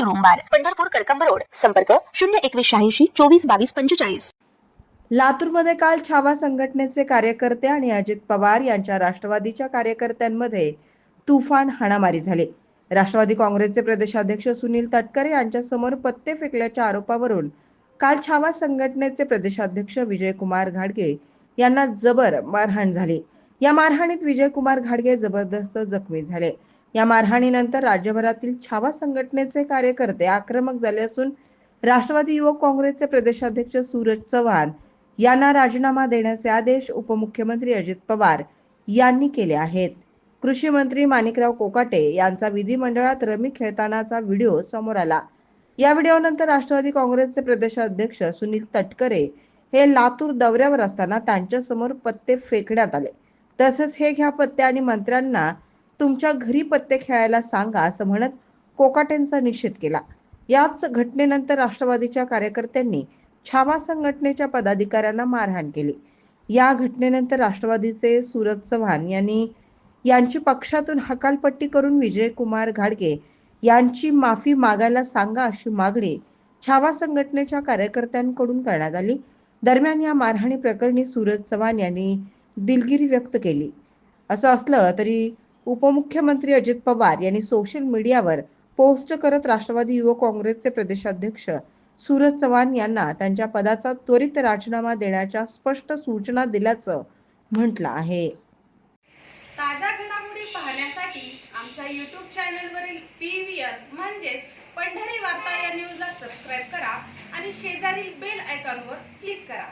room bar Pandharpur Karkamb road. संपर्क शून्य एकवीस शहाऐंशी चोवीस बावीस पंचेचाळीस. लातूरमध्ये काल छावा संघटनेचे कार्यकर्ते आणि अजित पवार यांच्या राष्ट्रवादीच्या कार्यकर्त्यांमध्ये तुफान हाणामारी झाली. राष्ट्रवादी काँग्रेसचे प्रदेशाध्यक्ष सुनील तटकरे यांच्यासमोर पत्ते फेकल्याच्या आरोपावरून काल छावा संघटनेचे प्रदेशाध्यक्ष विजयकुमार घाडगे यांना जबर मारहाण झाली. या मारहाणीत विजयकुमार घाडगे जबरदस्त जखमी झाले. या मारहाणीनंतर राज्यभरातील छावा संघटनेचे कार्यकर्ते आक्रमक झाले असून राष्ट्रवादी युवक काँग्रेसचे प्रदेशाध्यक्ष सूरज चव्हाण यांना राजीनामा देण्याचे आदेश उपमुख्यमंत्री अजित पवार यांनी केले आहेत. कृषी मंत्री माणिकराव कोकाटे यांचा विधिमंडळात रमी खेळतानाचा व्हिडिओ समोर आला. या व्हिडिओनंतर राष्ट्रवादी काँग्रेसचे प्रदेशाध्यक्ष सुनील तटकरे हे लातूर दौऱ्यावर असताना त्यांच्यासमोर पत्ते फेकण्यात आले. तसेच हे घ्या पत्ते आणि मंत्र्यांना तुमच्या घरी पत्ते खेळायला सांगा असं म्हणत कोकाटेंचा निषेध केला. याच घटनेनंतर राष्ट्रवादीच्या कार्यकर्त्यांनी छावा संघटनेच्या पदाधिकाऱ्यांना मारहाण केली. या घटनेनंतर राष्ट्रवादीचे सूरज चव्हाण यांनी यांची पक्षातून हकालपट्टी करून विजयकुमार घाडगे यांची माफी मागायला सांगा अशी मागणी छावा संघटनेच्या कार्यकर्त्यांकडून करण्यात आली. दरम्यान या मारहाणी प्रकरणी सूरज चव्हाण यांनी दिलगिरी व्यक्त केली. असं असलं तरी उपमुख्यमंत्री अजित पवार यांनी सोशल मीडियावर पोस्ट करत राष्ट्रवादी युवक काँग्रेसचे प्रदेशाध्यक्ष सूरज चव्हाण यांना त्यांच्या पदाचा त्वरित राजीनामा देण्याच्या स्पष्ट सूचना दिल्याचं म्हटलं आहे. ताज्या घडामोडी पाहण्यासाठी आमच्या यूट्यूब चॅनलवरील पी व्ही आर म्हणजेच पंढरी वार्ता या न्यूजला सबस्क्राईब करा आणि शेजारील बेल आयकॉनवर क्लिक करा.